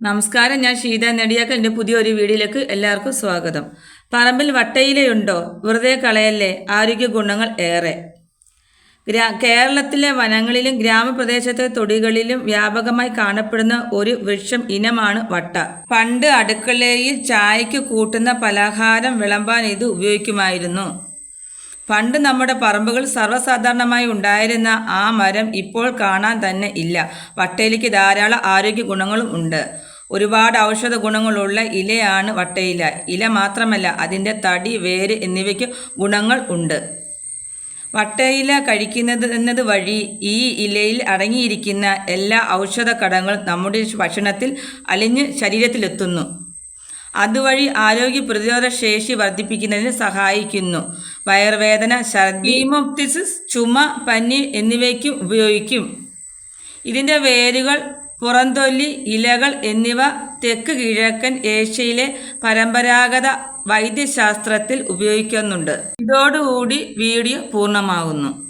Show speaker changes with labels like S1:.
S1: നമസ്കാരം ഞാൻ ഷീത നെടിയാക്കൽ. എന്റെ പുതിയൊരു വീഡിയോയിലേക്ക് എല്ലാവർക്കും സ്വാഗതം. പറമ്പിൽ വട്ടയിലയുണ്ടോ? വെറുതെ കളയല്ലേ? ആരോഗ്യ ഗുണങ്ങൾ ഏറെ. ഗ്രാ കേരളത്തിലെ വനങ്ങളിലും ഗ്രാമപ്രദേശത്തെ തൊടികളിലും വ്യാപകമായി കാണപ്പെടുന്ന ഒരു വൃക്ഷം ഇനമാണ് വട്ട. പണ്ട് അടുക്കളയിൽ ചായക്ക് കൂട്ടുന്ന പലഹാരം വിളമ്പാൻ ഇത് ഉപയോഗിക്കുമായിരുന്നു. പണ്ട് നമ്മുടെ പറമ്പുകൾ സർവസാധാരണമായി ഉണ്ടായിരുന്ന ആ മരം ഇപ്പോൾ കാണാൻ തന്നെ ഇല്ല. വട്ടയിലേക്ക് ധാരാളം ആരോഗ്യ ഗുണങ്ങളും ഉണ്ട്. ഒരുപാട് ഔഷധ ഗുണങ്ങളുള്ള ഇലയാണ് വട്ടയില. ഇല മാത്രമല്ല അതിന്റെ തടി വേര് എന്നിവയ്ക്ക് ഗുണങ്ങൾ ഉണ്ട്. വട്ടയില കഴിക്കുന്നത് എന്നത് വഴി ഈ ഇലയിൽ അടങ്ങിയിരിക്കുന്ന എല്ലാ ഔഷധ ഘടകങ്ങളും നമ്മുടെ ഭക്ഷണത്തിൽ അലിഞ്ഞ് ശരീരത്തിലെത്തുന്നു. അതുവഴി ആരോഗ്യ പ്രതിരോധ ശേഷി വർദ്ധിപ്പിക്കുന്നതിന് സഹായിക്കുന്നു. വയർവേദന ഛർദി ഹീമോപ്തിസിസ് ചുമ പനി എന്നിവയ്ക്കും ഉപയോഗിക്കും. ഇതിന്റെ വേരുകൾ പുറന്തൊല്ലി ഇലകൾ എന്നിവ തെക്ക് കിഴക്കൻ ഏഷ്യയിലെ പരമ്പരാഗത വൈദ്യശാസ്ത്രത്തിൽ ഉപയോഗിക്കുന്നുണ്ട്. ഇതോടുകൂടി വീഡിയോ പൂർണമാകുന്നു.